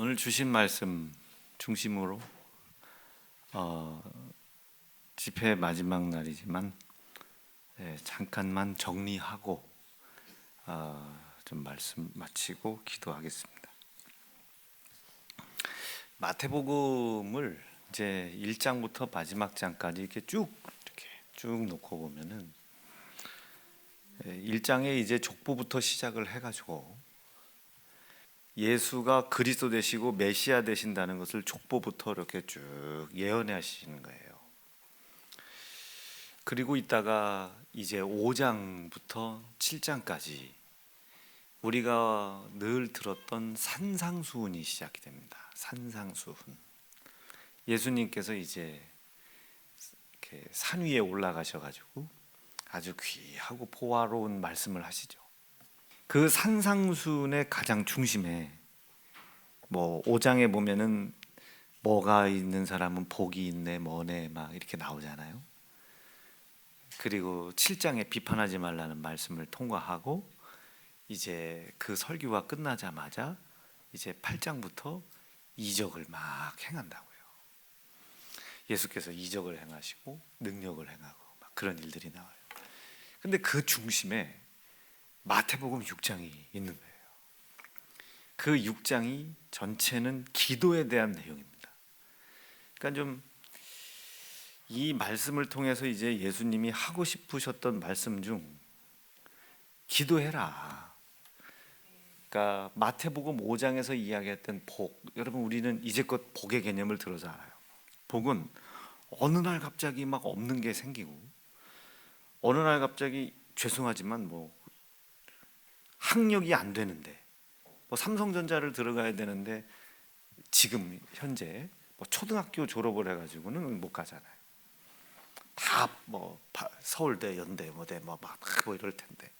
오늘 주신 말씀 중심으로 어, 집회 마지막 날이지만 예, 잠깐만 정리하고 어, 좀 말씀 마치고 기도하겠습니다. 마태복음을 이제 1장부터 마지막 장까지 이렇게 쭉 이렇게 쭉 놓고 보면은 1장에 이제 족보부터 시작을 해가지고 예수가 그리스도 되시고 메시아 되신다는 것을 족보부터 이렇게 쭉 예언하시는 거예요. 그리고 있다가 이제 5장부터 7장까지 우리가 늘 들었던 산상수훈이 시작이 됩니다. 산상수훈. 예수님께서 이제 산 위에 올라가셔 가지고 아주 귀하고 포화로운 말씀을 하시죠. 그 산상순의 가장 중심에 뭐 5장에 보면은 뭐가 있는 사람은 복이 있네 뭐네 막 이렇게 나오잖아요. 그리고 7장에 비판하지 말라는 말씀을 통과하고 이제 그 설교가 끝나자마자 이제 8장부터 이적을 막 행한다고요. 예수께서 이적을 행하시고 능력을 행하고 막 그런 일들이 나와요. 근데 그 중심에 마태복음 6장이 있는 거예요. 그 6장이 전체는 기도에 대한 내용입니다. 그러니까 좀 이 말씀을 통해서 이제 예수님이 하고 싶으셨던 말씀 중 기도해라. 그러니까 마태복음 5장에서 이야기했던 복. 여러분 우리는 이제껏 복의 개념을 들어서 알아요. 복은 어느 날 갑자기 막 없는 게 생기고 어느 날 갑자기 죄송하지만 뭐 학력이 안 되는데 뭐 삼성전자를 들어가야 되는데 지금 현재 뭐 초등학교 졸업을 해가지고는 못 가잖아요. 다 뭐 서울대, 연대, 뭐대 뭐막 뭐 이럴 텐데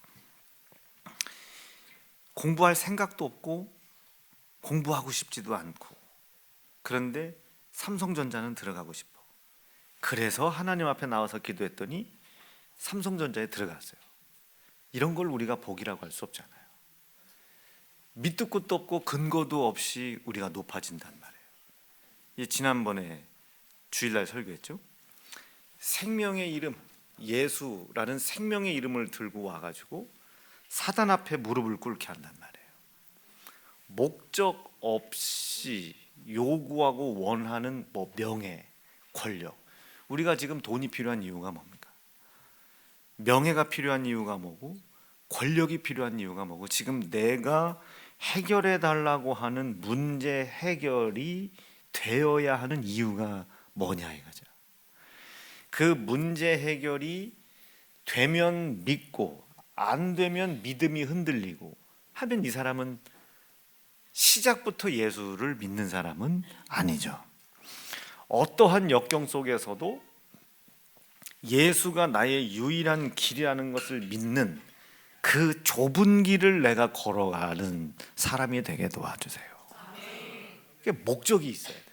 공부할 생각도 없고 공부하고 싶지도 않고 그런데 삼성전자는 들어가고 싶어. 그래서 하나님 앞에 나와서 기도했더니 삼성전자에 들어갔어요. 이런 걸 우리가 복이라고 할 수 없잖아요. 밑도 끝도 없고 근거도 없이 우리가 높아진단 말이에요. 지난번에 주일날 설교했죠. 생명의 이름 예수라는 생명의 이름을 들고 와가지고 사단 앞에 무릎을 꿇게 한단 말이에요. 목적 없이 요구하고 원하는 뭐 명예, 권력. 우리가 지금 돈이 필요한 이유가 뭡니까? 명예가 필요한 이유가 뭐고 권력이 필요한 이유가 뭐고 지금 내가 해결해 달라고 하는 문제 해결이 되어야 하는 이유가 뭐냐 이거죠. 그 문제 해결이 되면 믿고 안 되면 믿음이 흔들리고 하면 이 사람은 시작부터 예수를 믿는 사람은 아니죠. 어떠한 역경 속에서도 예수가 나의 유일한 길이라는 것을 믿는 그 좁은 길을 내가 걸어가는 사람이 되게 도와주세요. 그게 목적이 있어야 돼요.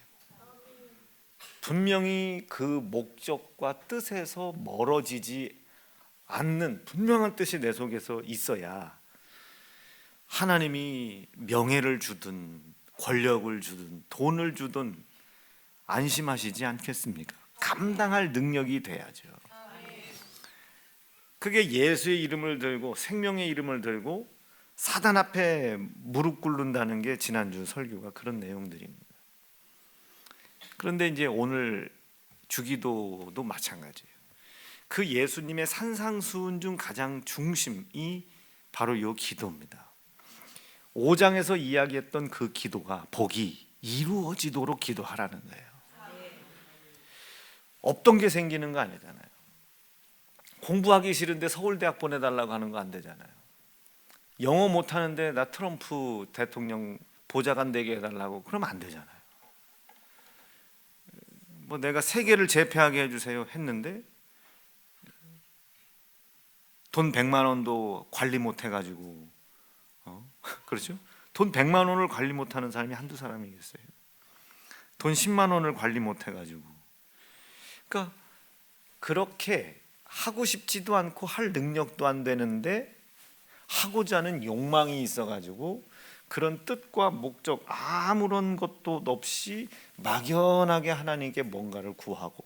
분명히 그 목적과 뜻에서 멀어지지 않는 분명한 뜻이 내 속에서 있어야 하나님이 명예를 주든 권력을 주든 돈을 주든 안심하시지 않겠습니까? 감당할 능력이 돼야죠. 그게 예수의 이름을 들고 생명의 이름을 들고 사단 앞에 무릎 꿇는다는 게 지난주 설교가 그런 내용들입니다. 그런데 이제 오늘 주기도도 마찬가지예요. 그 예수님의 산상수훈 중 가장 중심이 바로 요 기도입니다. 5장에서 이야기했던 그 기도가 복이 이루어지도록 기도하라는 거예요. 없던 게 생기는 거 아니잖아요. 공부하기 싫은데 서울대학 보내달라고 하는 거 안 되잖아요. 영어 못하는데 나 트럼프 대통령 보좌관 되게 해달라고 그러면 안 되잖아요. 뭐 내가 세계를 제패하게 해주세요 했는데 돈 100만 원도 관리 못 해가지고 어? 그렇죠? 돈 100만 원을 관리 못하는 사람이 한두 사람이겠어요. 돈 10만 원을 관리 못 해가지고 그러니까 그렇게 하고 싶지도 않고 할 능력도 안 되는데 하고자 하는 욕망이 있어가지고 그런 뜻과 목적 아무런 것도 없이 막연하게 하나님께 뭔가를 구하고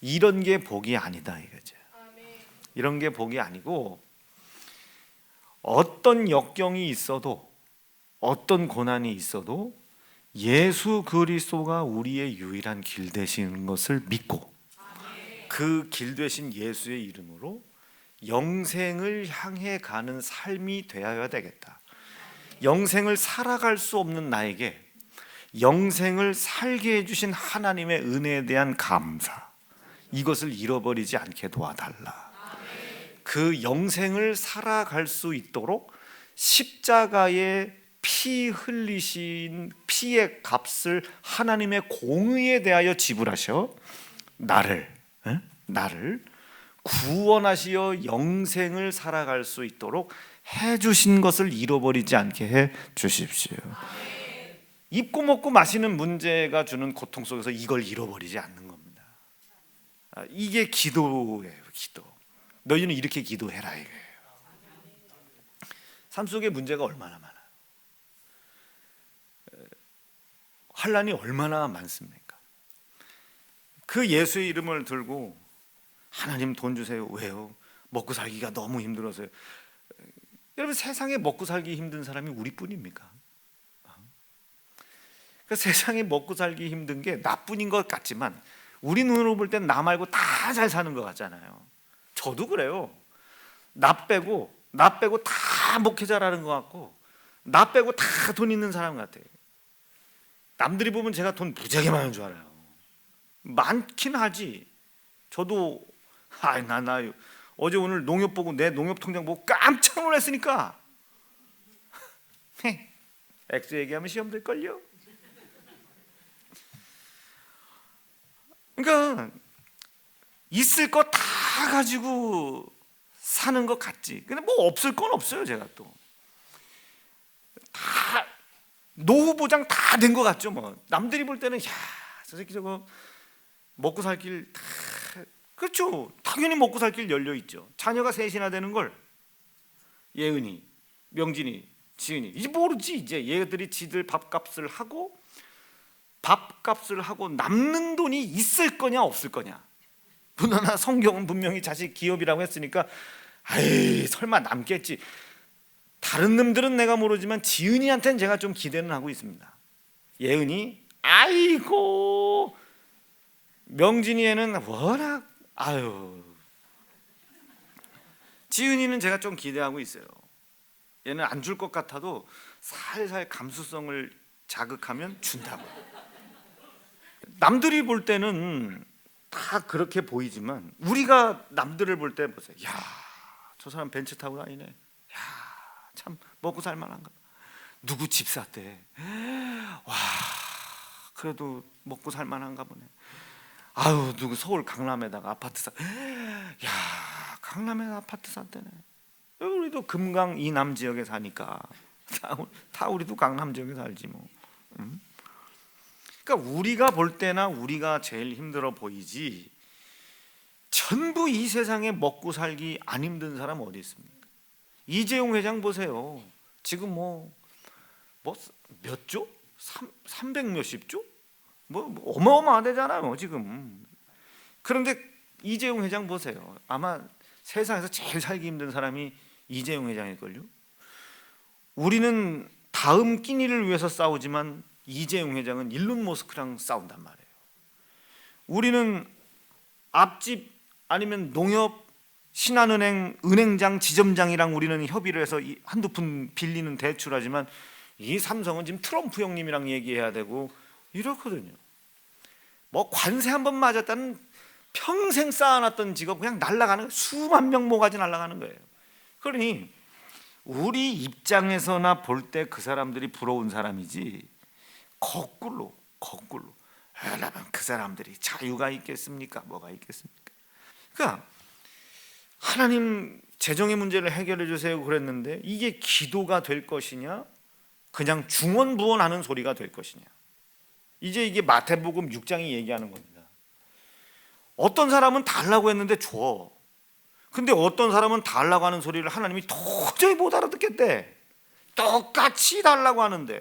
이런 게 복이 아니다 이거죠. 이런 게 복이 아니고 어떤 역경이 있어도 어떤 고난이 있어도 예수 그리스도가 우리의 유일한 길 되시는 것을 믿고 그 길 되신 예수의 이름으로 영생을 향해 가는 삶이 되어야 되겠다. 영생을 살아갈 수 없는 나에게 영생을 살게 해주신 하나님의 은혜에 대한 감사 이것을 잃어버리지 않게 도와달라. 그 영생을 살아갈 수 있도록 십자가의 피 흘리신 피의 값을 하나님의 공의에 대하여 지불하셔 나를 에? 나를 구원하시어 영생을 살아갈 수 있도록 해 주신 것을 잃어버리지 않게 해 주십시오. 입고 먹고 마시는 문제가 주는 고통 속에서 이걸 잃어버리지 않는 겁니다. 아, 이게 기도예요, 기도. 너희는 이렇게 기도해라 이거예요. 삶 속에 문제가 얼마나 많아. 환란이 얼마나 많습니까? 그 예수의 이름을 들고 하나님 돈 주세요. 왜요? 먹고 살기가 너무 힘들어서요. 여러분 세상에 먹고 살기 힘든 사람이 우리뿐입니까? 그 세상에 먹고 살기 힘든 게 나뿐인 것 같지만 우리 눈으로 볼 땐 나 말고 다 잘 사는 것 같잖아요. 저도 그래요. 나 빼고 나 빼고 다 목회자라는 것 같고 나 빼고 다 돈 있는 사람 같아요. 남들이 보면 제가 돈 무지하게 많은 줄 알아요. 많긴 하지. 저도 아나 나 어제 오늘 농협 보고 내 농협 통장 보고 깜짝 놀랐으니까. 액수 얘기하면 시험 될 걸요. 그러니까 있을 거 다 가지고 사는 것 같지. 근데 뭐 없을 건 없어요, 제가 또. 다 노후 보장 다 된 것 같죠, 뭐. 남들이 볼 때는 야, 저 새끼 저거 먹고 살 길 다 그렇죠. 당연히 먹고 살 길 열려 있죠. 자녀가 셋이나 되는 걸 예은이, 명진이, 지은이 이제 모르지 이제 얘들이 지들 밥값을 하고 밥값을 하고 남는 돈이 있을 거냐 없을 거냐. 분하나 성경은 분명히 자식 기업이라고 했으니까 아이 설마 남겠지. 다른 놈들은 내가 모르지만 지은이한테는 제가 좀 기대는 하고 있습니다. 예은이 아이고 명진이에는 워낙 아유 지은이는 제가 좀 기대하고 있어요. 얘는 안 줄 것 같아도 살살 감수성을 자극하면 준다고. 남들이 볼 때는 다 그렇게 보이지만 우리가 남들을 볼 때 보세요. 야, 저 사람 벤츠 타고 다니네. 야, 참 먹고 살 만한가. 누구 집 샀대. 와, 그래도 먹고 살 만한가 보네. 아유, 누구 서울 강남에다가 아파트 사. 야, 강남에 아파트 샀대네. 우리도 금강 이남 지역에 사니까 다, 다 우리도 강남 지역에 살지 뭐. 음? 그러니까 우리가 볼 때나 우리가 제일 힘들어 보이지 전부 이 세상에 먹고 살기 안 힘든 사람 어디 있습니까? 이재용 회장 보세요. 지금 뭐 뭐 몇 조? 3, 300 몇십 조? 뭐, 뭐 어마어마하대잖아요 지금. 그런데 이재용 회장 보세요. 아마 세상에서 제일 살기 힘든 사람이 이재용 회장일걸요. 우리는 다음 끼니를 위해서 싸우지만 이재용 회장은 일론 머스크랑 싸운단 말이에요. 우리는 앞집 아니면 농협 신한은행 은행장 지점장이랑 우리는 협의를 해서 한두 푼 빌리는 대출하지만 이 삼성은 지금 트럼프 형님이랑 얘기해야 되고 이렇거든요. 뭐 관세 한 번 맞았다는 평생 쌓아놨던 직업 그냥 날아가는 수만 명 모가지 날아가는 거예요. 그러니 우리 입장에서나 볼 때 그 사람들이 부러운 사람이지 거꾸로 거꾸로 여러분 그 사람들이 자유가 있겠습니까? 뭐가 있겠습니까? 그러니까 하나님 재정의 문제를 해결해 주세요 그랬는데 이게 기도가 될 것이냐? 그냥 중원 부원하는 소리가 될 것이냐? 이제 이게 마태복음 6장이 얘기하는 겁니다. 어떤 사람은 달라고 했는데 줘. 근데 어떤 사람은 달라고 하는 소리를 하나님이 도저히 못 알아듣겠대. 똑같이 달라고 하는데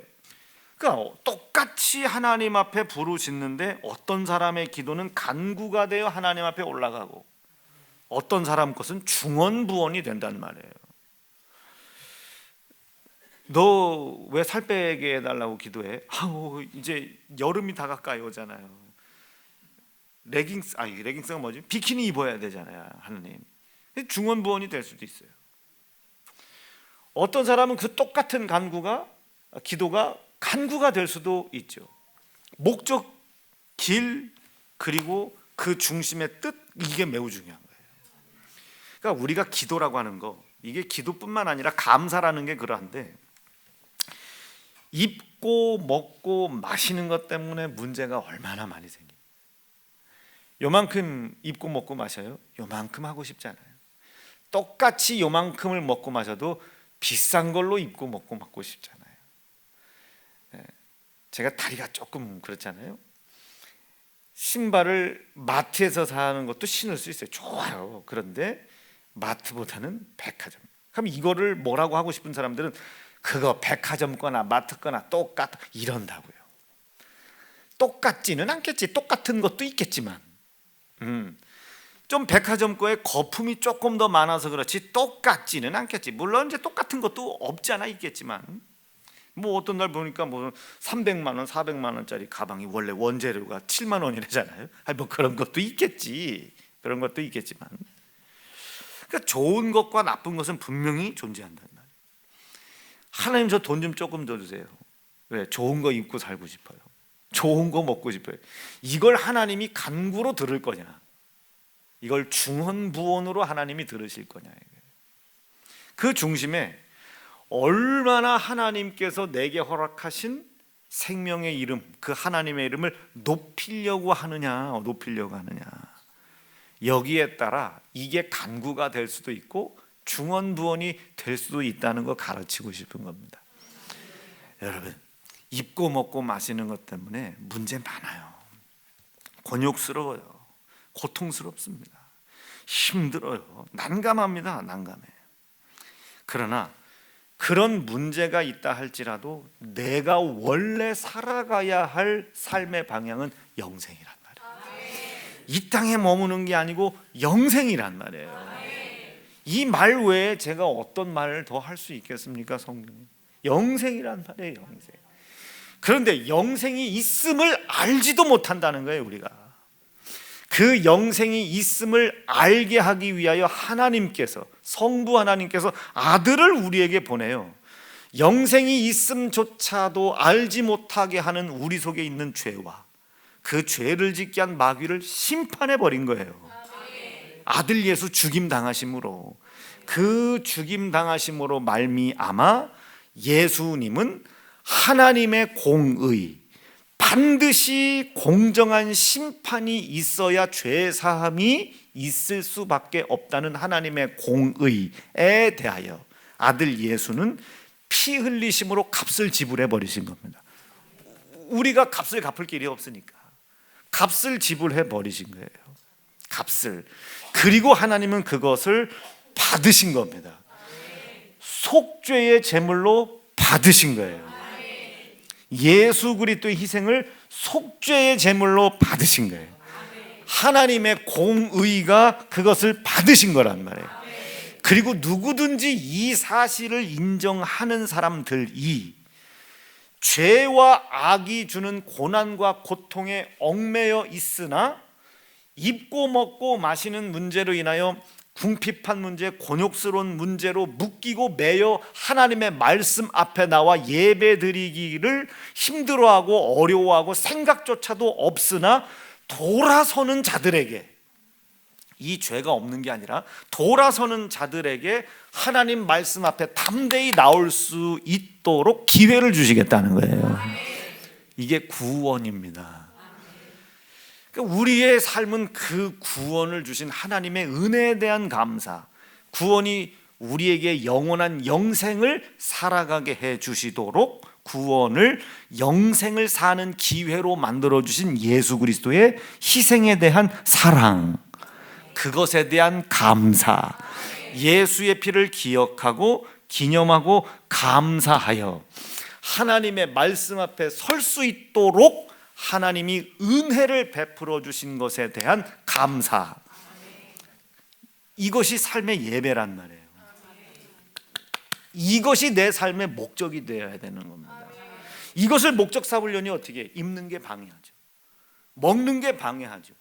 그러니까 똑같이 하나님 앞에 부르짖는데 어떤 사람의 기도는 간구가 되어 하나님 앞에 올라가고 어떤 사람 것은 중언부언이 된단 말이에요. 너 왜 살 빼게 해달라고 기도해? 아우 이제 여름이 다 가까이 오잖아요. 레깅스 아니 레깅스가 뭐지? 비키니 입어야 되잖아요, 하느님. 중언부언이 될 수도 있어요. 어떤 사람은 그 똑같은 간구가 기도가 간구가 될 수도 있죠. 목적, 길 그리고 그 중심의 뜻 이게 매우 거예요. 그러니까 우리가 기도라고 하는 거 이게 기도뿐만 아니라 감사라는 게 그러한데 입고 먹고 마시는 것 때문에 문제가 얼마나 많이 생겨. 요만큼 입고 먹고 마셔요. 요만큼 하고 싶잖아요. 똑같이 요만큼을 먹고 마셔도 비싼 걸로 입고 먹고 먹고 싶잖아요. 예, 제가 다리가 조금 그렇잖아요. 신발을 마트에서 사는 것도 신을 수 있어요. 좋아요. 그런데 마트보다는 백화점. 그럼 이거를 뭐라고 하고 싶은 사람들은 그거 백화점 거나 마트 거나 똑같 이런다고요. 똑같지는 않겠지. 똑같은 것도 있겠지만, 음, 좀 백화점 거에 거품이 조금 더 많아서 그렇지 똑같지는 않겠지. 물론 이제 똑같은 것도 없잖아 있겠지만, 뭐 어떤 날 보니까 뭐 300만 원, 400만 원짜리 가방이 원래 원재료가 7만 원이라잖아요. 아니 뭐 그런 것도 있겠지. 그런 것도 있겠지만, 그러니까 좋은 것과 나쁜 것은 분명히 존재한다는 말이에요. 하나님 저 돈 좀 조금 더 주세요. 왜? 좋은 거 입고 살고 싶어요. 좋은 거 먹고 싶어요. 이걸 하나님이 간구로 들을 거냐? 이걸 중언부언으로 하나님이 들으실 거냐? 그 중심에 얼마나 하나님께서 내게 허락하신 생명의 이름, 그 하나님의 이름을 높이려고 하느냐, 높이려고 하느냐. 여기에 따라 이게 간구가 될 수도 있고 중언부언이 될 수도 있다는 거 가르치고 싶은 겁니다. 여러분, 입고 먹고 마시는 것 때문에 문제 많아요. 곤욕스러워요. 고통스럽습니다. 힘들어요. 난감합니다. 난감해. 그러나 그런 문제가 있다 할지라도 내가 원래 살아가야 할 삶의 방향은 영생이란 말 이 땅에 머무는 게 아니고 영생이란 말이에요. 이 말 외에 제가 어떤 말을 더 할 수 있겠습니까, 성경? 영생이란 말이에요, 영생. 그런데 영생이 있음을 알지도 못한다는 거예요, 우리가. 그 영생이 있음을 알게 하기 위하여 하나님께서 성부 하나님께서 아들을 우리에게 보내요. 영생이 있음조차도 알지 못하게 하는 우리 속에 있는 죄와 그 죄를 짓게 한 마귀를 심판해 버린 거예요. 아들 예수 죽임 당하심으로 그 죽임 당하심으로 말미암아 예수님은 하나님의 공의 반드시 공정한 심판이 있어야 죄 사함이 있을 수밖에 없다는 하나님의 공의에 대하여 아들 예수는 피 흘리심으로 값을 지불해 버리신 겁니다. 우리가 값을 갚을 길이 없으니까 값을 지불해 버리신 거예요. 값을 그리고 하나님은 그것을 받으신 겁니다. 속죄의 제물로 받으신 거예요. 예수 그리스도의 희생을 속죄의 제물로 받으신 거예요. 하나님의 공의가 그것을 받으신 거란 말이에요. 그리고 누구든지 이 사실을 인정하는 사람들이 죄와 악이 주는 고난과 고통에 얽매여 있으나 입고 먹고 마시는 문제로 인하여 궁핍한 문제, 곤욕스러운 문제로 묶이고 매여 하나님의 말씀 앞에 나와 예배 드리기를 힘들어하고 어려워하고 생각조차도 없으나 돌아서는 자들에게 이 죄가 없는 게 아니라 돌아서는 자들에게 하나님 말씀 앞에 담대히 나올 수 있도록 기회를 주시겠다는 거예요. 이게 구원입니다. 그러니까 우리의 삶은 그 구원을 주신 하나님의 은혜에 대한 감사, 구원이 우리에게 영원한 영생을 살아가게 해 주시도록 구원을 영생을 사는 기회로 만들어 주신 예수 그리스도의 희생에 대한 사랑, 그것에 대한 감사, 예수의 피를 기억하고 기념하고 감사하여 하나님의 말씀 앞에 설 수 있도록 하나님이 은혜를 베풀어 주신 것에 대한 감사. 이것이 삶의 예배란 말이에요. 이것이 내 삶의 목적이 되어야 되는 겁니다. 이것을 목적 삼으려니 어떻게 해? 입는 게 방해하죠. 먹는 게 방해하죠.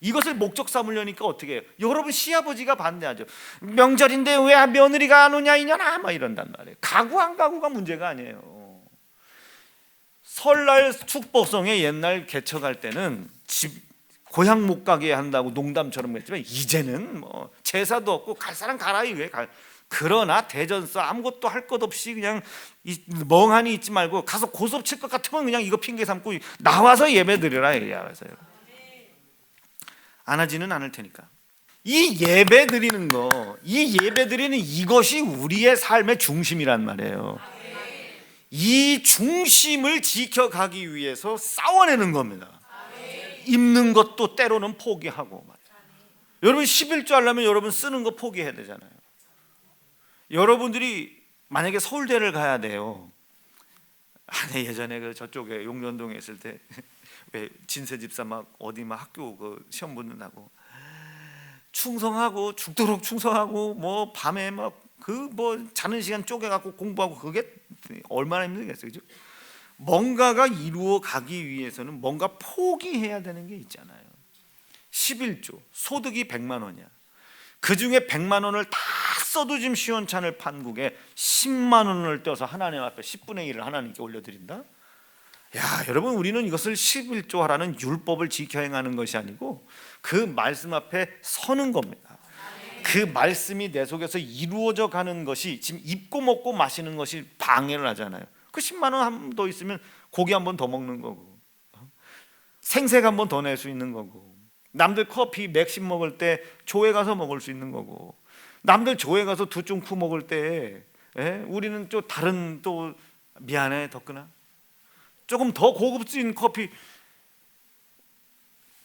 이것을 목적 삼으려니까 어떻게 해요? 여러분 시아버지가 반대하죠. 명절인데 왜 며느리가 안 오냐 이년아 막 이런단 말이에요. 가구 안 가구가 문제가 아니에요. 설날 축복성에 옛날 개척할 때는 집 고향 못 가게 한다고 농담처럼 했지만 이제는 뭐 제사도 없고 갈 사람 가라 이게 갈. 그러나 대전서 아무것도 할 것 없이 그냥 이- 멍하니 있지 말고 가서 고섭 칠것 같으면 그냥 이거 핑계 삼고 나와서 예배 드리라 이래서요. 안 하지는 않을 테니까. 이 예배 드리는 거, 이 예배 드리는 이것이 우리의 삶의 중심이란 말이에요. 이 중심을 지켜가기 위해서 싸워내는 겁니다. 입는 것도 때로는 포기하고. 여러분 11조 하려면 여러분 쓰는 거 포기해야 되잖아요. 여러분들이 만약에 서울대를 가야 돼요. 아, 네, 예전에 그 저쪽에 용전동에 있을 때 왜 진세 집사 막 어디 막 학교 그 시험 붙는다고 충성하고 죽도록 충성하고 뭐 밤에 막 그 뭐 자는 시간 쪼개 갖고 공부하고 그게 얼마나 힘들겠어요, 그죠? 뭔가가 이루어 가기 위해서는 뭔가 포기해야 되는 게 있잖아요. 11조 소득이 100만 원이야. 그 중에 100만 원을 다 써도 지금 시원찮을 판국에 10만 원을 떼어서 하나님 앞에 10분의 1을 하나님께 올려드린다. 야, 여러분 우리는 이것을 11조 하라는 율법을 지켜 행하는 것이 아니고 그 말씀 앞에 서는 겁니다. 그 말씀이 내 속에서 이루어져 가는 것이 지금 입고 먹고 마시는 것이 방해를 하잖아요. 그 10만 원한번더 있으면 고기 한 번 더 먹는 거고 생색 한 번 더 낼 수 있는 거고 남들 커피 맥심 먹을 때 조회 가서 먹을 수 있는 거고 남들 조회 가서 두쫑쿠 먹을 때 예? 우리는 또 다른 또 미안해 덕구나 조금 더 고급진 커피.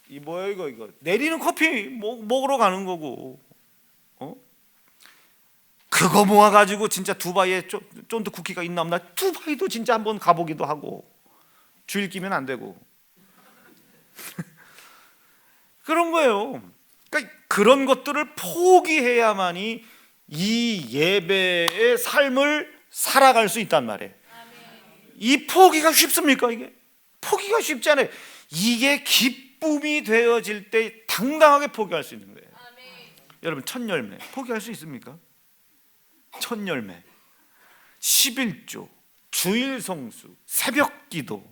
이 뭐야 이거 이거? 내리는 커피 먹, 먹으러 가는 거고. 어? 그거 모아 가지고 진짜 두바이에 쫀- 쫀득 쿠키가 있나 없나? 두바이도 진짜 한번 가보기도 하고. 주일 끼면 안 되고. 그런 거예요. 그러니까 그런 것들을 포기해야만이 이 예배의 삶을 살아갈 수 있단 말이에요. 이 포기가 쉽습니까 이게? 포기가 쉽지 않아요. 이게 기쁨이 되어질 때 당당하게 포기할 수 있는 거예요. 여러분 첫 열매 포기할 수 있습니까? 첫 열매 11조 주일 성수 새벽 기도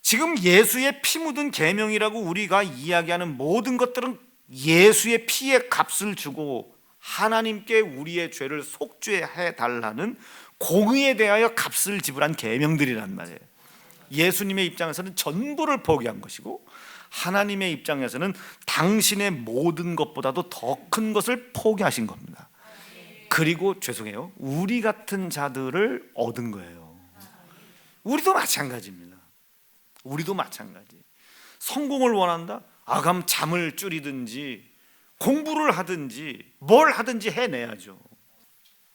지금 예수의 피 묻은 계명이라고 우리가 이야기하는 모든 것들은 예수의 피의 값을 주고 하나님께 우리의 죄를 속죄해 달라는 공의에 대하여 값을 지불한 계명들이란 말이에요. 예수님의 입장에서는 전부를 포기한 것이고 하나님의 입장에서는 당신의 모든 것보다도 더 큰 것을 포기하신 겁니다. 그리고 죄송해요. 우리 같은 자들을 얻은 거예요. 우리도 마찬가지입니다. 우리도 마찬가지. 성공을 원한다? 아 그럼 잠을 줄이든지 공부를 하든지 뭘 하든지 해내야죠.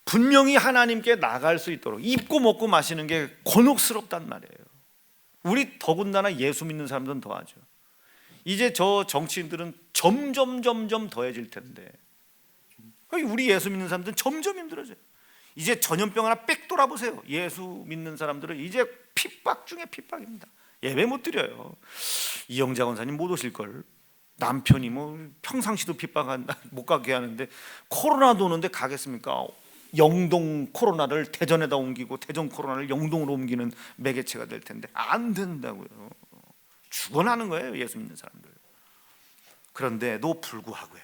분명히 하나님께 나갈 수 있도록 입고 먹고 마시는 게 곤혹스럽단 말이에요. 우리 더군다나 예수 믿는 사람들은 더하죠. 이제 저 정치인들은 점점 점점 더해질 텐데 우리 예수 믿는 사람들은 점점 힘들어져요. 이제 전염병 하나 빽 돌아보세요. 예수 믿는 사람들은 이제 핍박 중에 핍박입니다. 예배 못 드려요. 이영자 권사님 못 오실 걸. 남편이 뭐 평상시도 핍박한다 못 가게 하는데 코로나도 오는데 가겠습니까? 영동 코로나를 대전에다 옮기고 대전 코로나를 영동으로 옮기는 매개체가 될 텐데 안 된다고요. 죽어나는 거예요 예수 믿는 사람들. 그런데도 불구하고요.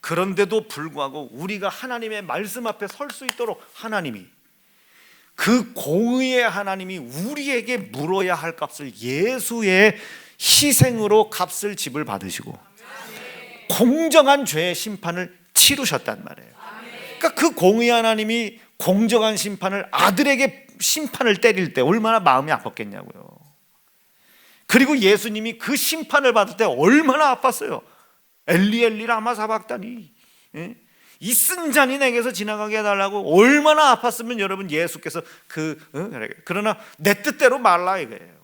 그런데도 불구하고 우리가 하나님의 말씀 앞에 설 수 있도록 하나님이 그 공의의 하나님이 우리에게 물어야 할 값을 예수의 희생으로 값을 지불 받으시고 공정한 죄의 심판을 치르셨단 말이에요. 그러니까 그 공의 하나님이 공정한 심판을 아들에게 심판을 때릴 때 얼마나 마음이 아팠겠냐고요. 그리고 예수님이 그 심판을 받을 때 얼마나 아팠어요. 엘리 엘리 라마 사박다니. 예? 이쓴 잔이 내게서 지나가게 해달라고 얼마나 아팠으면 여러분 예수께서 그 어? 그러나 내 뜻대로 말라 이거예요.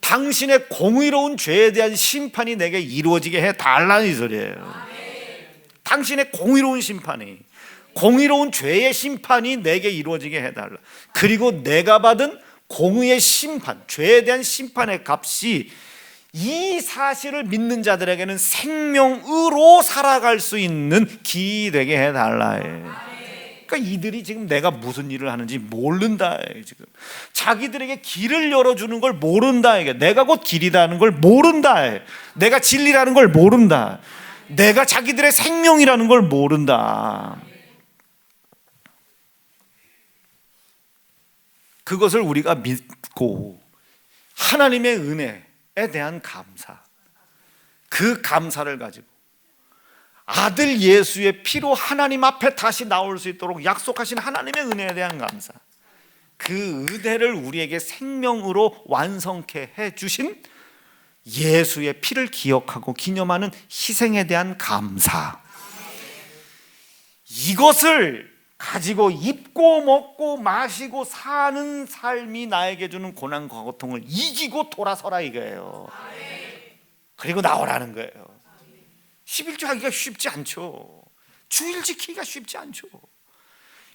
당신의 공의로운 죄에 대한 심판이 내게 이루어지게 해 달라는 이 소리예요. 당신의 공의로운 심판이 공의로운 죄의 심판이 내게 이루어지게 해달라. 그리고 내가 받은 공의의 심판, 죄에 대한 심판의 값이 이 사실을 믿는 자들에게는 생명으로 살아갈 수 있는 기 되게 해달라. 그러니까 이들이 지금 내가 무슨 일을 하는지 모른다. 지금 자기들에게 길을 열어주는 걸 모른다. 내가 곧 길이라는 걸 모른다. 내가 진리라는 걸 모른다. 내가 자기들의 생명이라는 걸 모른다. 그것을 우리가 믿고 하나님의 은혜에 대한 감사, 그 감사를 가지고 아들 예수의 피로 하나님 앞에 다시 나올 수 있도록 약속하신 하나님의 은혜에 대한 감사, 그 은혜를 우리에게 생명으로 완성케 해 주신 예수의 피를 기억하고 기념하는 희생에 대한 감사. 이것을 가지고 입고 먹고 마시고 사는 삶이 나에게 주는 고난과 고통을 이기고 돌아서라 이거예요. 그리고 나오라는 거예요. 11조 하기가 쉽지 않죠. 주일 지키기가 쉽지 않죠.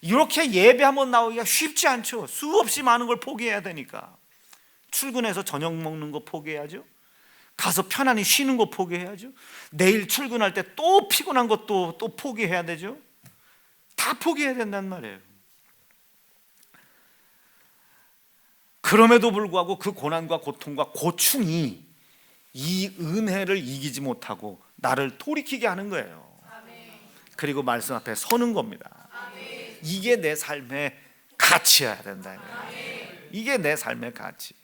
이렇게 예배 한번 나오기가 쉽지 않죠. 수없이 많은 걸 포기해야 되니까. 출근해서 저녁 먹는 거 포기해야죠. 가서 편안히 쉬는 거 포기해야죠. 내일 출근할 때 또 피곤한 것도 또 포기해야 되죠. 다 포기해야 된단 말이에요. 그럼에도 불구하고 그 고난과 고통과 고충이 이 은혜를 이기지 못하고 나를 돌이키게 하는 거예요. 그리고 말씀 앞에 서는 겁니다. 이게 내 삶의 가치여야 된다. 이게 내 삶의 가치.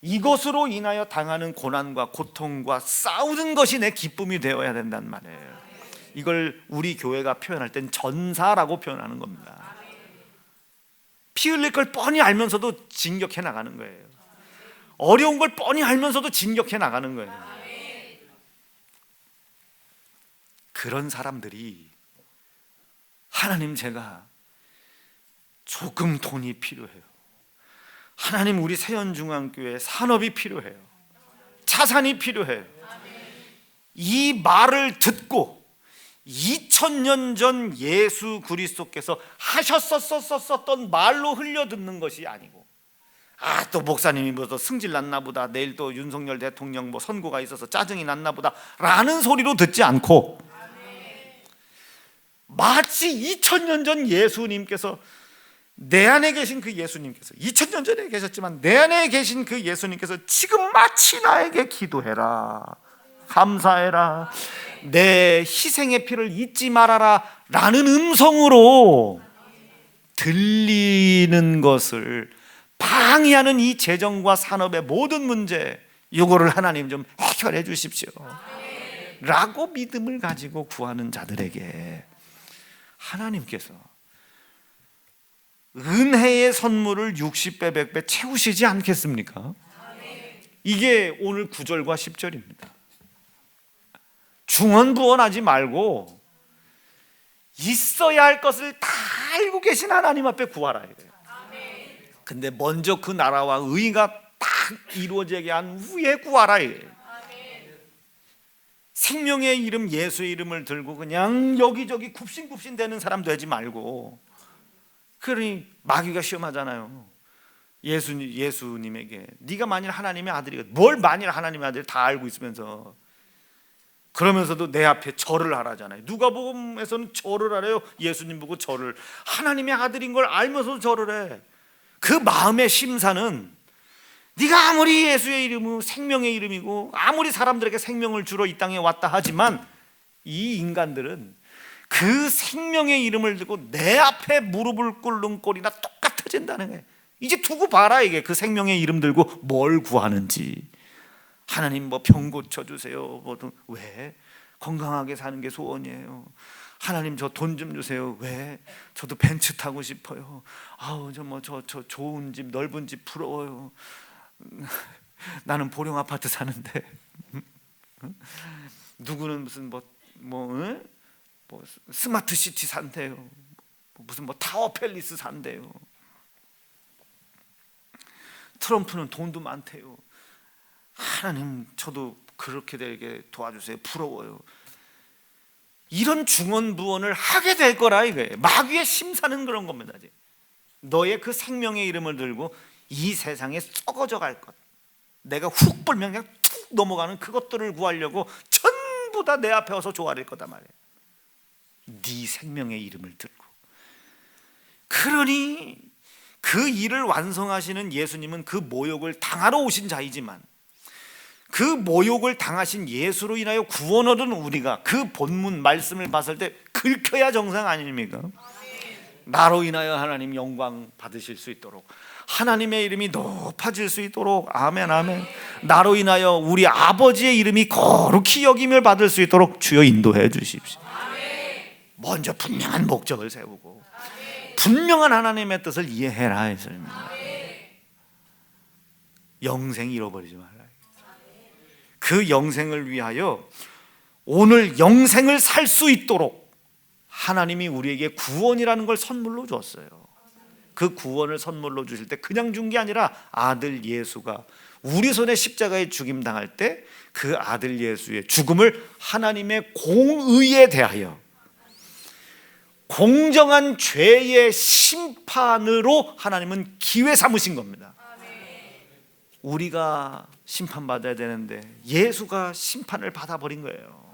이것으로 인하여 당하는 고난과 고통과 싸우는 것이 내 기쁨이 되어야 된단 말이에요. 이걸 우리 교회가 표현할 땐 전사라고 표현하는 겁니다. 피 흘릴 걸 뻔히 알면서도 진격해 나가는 거예요. 어려운 걸 뻔히 알면서도 진격해 나가는 거예요. 그런 사람들이 하나님 제가 조금 돈이 필요해요. 하나님 우리 세연중앙교회 산업이 필요해요. 자산이 필요해요. 이 말을 듣고 2000년 전 예수 그리스도께서 하셨었었던 말로 흘려 듣는 것이 아니고 아 또 목사님이 뭐또 승질 났나 보다 내일 또 윤석열 대통령 뭐 선고가 있어서 짜증이 났나 보다 라는 소리로 듣지 않고 마치 2000년 전 예수님께서 내 안에 계신 그 예수님께서 2000년 전에 계셨지만 내 안에 계신 그 예수님께서 지금 마치 나에게 기도해라. 감사해라. 내 희생의 피를 잊지 말아라. 라는 음성으로 들리는 것을 방해하는 이 재정과 산업의 모든 문제, 이거를 하나님 좀 해결해 주십시오. 라고 믿음을 가지고 구하는 자들에게 하나님께서 은혜의 선물을 60배, 100배 채우시지 않겠습니까? 이게 오늘 9절과 10절입니다. 중언부언하지 말고 있어야 할 것을 다 알고 계신 하나님 앞에 구하라 이래요. 근데 먼저 그 나라와 의가 딱 이루어지게 한 후에 구하라 이래요. 생명의 이름 예수의 이름을 들고 그냥 여기저기 굽신굽신 되는 사람 되지 말고 그러니 마귀가 시험하잖아요. 예수 예수님에게 네가 만일 하나님의 아들이가 뭘 만일 하나님의 아들 다 알고 있으면서 그러면서도 내 앞에 절을 하라잖아요. 누가복음에서는 절을 하래요. 예수님 보고 절을 하나님의 아들인 걸 알면서도 절을 해. 그 마음의 심사는 네가 아무리 예수의 이름은 생명의 이름이고 아무리 사람들에게 생명을 주러 이 땅에 왔다 하지만 이 인간들은 그 생명의 이름을 들고 내 앞에 무릎을 꿇는 꼴이나 똑같아진다는 거예요. 이제 두고 봐라 이게 그 생명의 이름 들고 뭘 구하는지. 하나님 뭐 병 고쳐 주세요. 뭐왜 건강하게 사는 게 소원이에요. 하나님 저 돈 좀 주세요. 왜? 저도 벤츠 타고 싶어요. 아우 저 뭐 저 저 좋은 집 넓은 집 부러워요. 나는 보령 아파트 사는데 누구는 무슨 뭐뭐 뭐, 뭐뭐 스마트 시티 산대요. 뭐 무슨 뭐 타워 팰리스 산대요. 트럼프는 돈도 많대요. 하나님 저도 그렇게 되게 도와주세요. 부러워요. 이런 중언부언을 하게 될 거라 이거예요. 마귀의 심사는 그런 겁니다. 이제. 너의 그 생명의 이름을 들고 이 세상에 썩어져 갈 것. 내가 훅 불면 그냥 툭 넘어가는 그것들을 구하려고 전부 다 내 앞에 와서 조아릴 거다 말이에요. 네 생명의 이름을 들고. 그러니 그 일을 완성하시는 예수님은 그 모욕을 당하러 오신 자이지만 그 모욕을 당하신 예수로 인하여 구원 얻은 우리가 그 본문 말씀을 봤을 때 긁혀야 정상 아닙니까? 나로 인하여 하나님 영광 받으실 수 있도록 하나님의 이름이 높아질 수 있도록 아멘 아멘. 나로 인하여 우리 아버지의 이름이 거룩히 여김을 받을 수 있도록 주여 인도해 주십시오. 먼저 분명한 목적을 세우고 분명한 하나님의 뜻을 이해해라 했습니다. 영생 잃어버리지 말라 그 영생을 위하여 오늘 영생을 살 수 있도록 하나님이 우리에게 구원이라는 걸 선물로 줬어요. 그 구원을 선물로 주실 때 그냥 준 게 아니라 아들 예수가 우리 손에 십자가에 죽임 당할 때 그 아들 예수의 죽음을 하나님의 공의에 대하여 공정한 죄의 심판으로 하나님은 기회 삼으신 겁니다. 우리가 심판받아야 되는데 예수가 심판을 받아버린 거예요.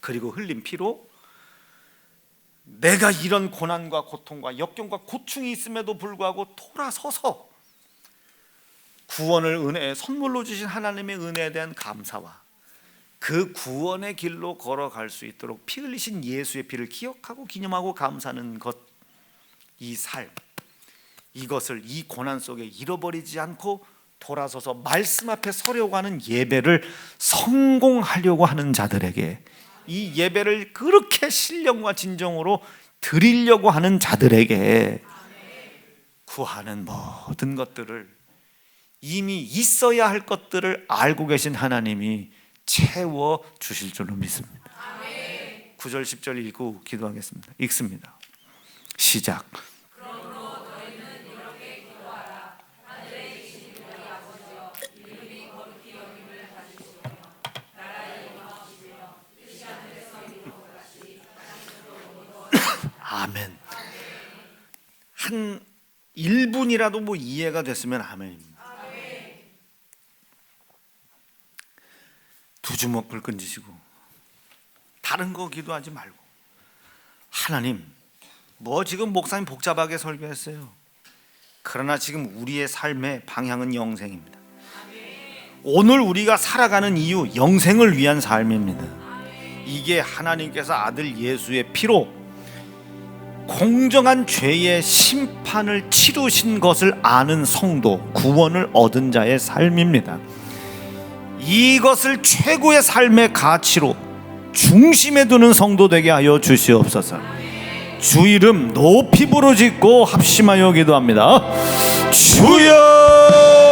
그리고 흘린 피로 내가 이런 고난과 고통과 역경과 고충이 있음에도 불구하고 돌아서서 구원을 은혜 선물로 주신 하나님의 은혜에 대한 감사와 그 구원의 길로 걸어갈 수 있도록 피 흘리신 예수의 피를 기억하고 기념하고 감사하는 것 이 삶 이것을 이 고난 속에 잃어버리지 않고 돌아서서 말씀 앞에 서려고 하는 예배를 성공하려고 하는 자들에게 이 예배를 그렇게 신령과 진정으로 드리려고 하는 자들에게 구하는 모든 것들을 이미 있어야 할 것들을 알고 계신 하나님이 채워 주실 줄로 믿습니다. 9절 10절 읽고 기도하겠습니다. 읽습니다. 시작. 아멘. 한 1분이라도 뭐 이해가 됐으면 아멘입니다. 두 주먹 불끈 쥐시고 다른 거 기도하지 말고 하나님 뭐 지금 목사님 복잡하게 설교했어요. 그러나 지금 우리의 삶의 방향은 영생입니다. 오늘 우리가 살아가는 이유 영생을 위한 삶입니다. 이게 하나님께서 아들 예수의 피로 공정한 죄의 심판을 치르신 것을 아는 성도, 구원을 얻은 자의 삶입니다. 이것을 최고의 삶의 가치로 중심에 두는 성도 되게 하여 주시옵소서. 주 이름 높이 부르짖고 합심하여 기도합니다. 주여!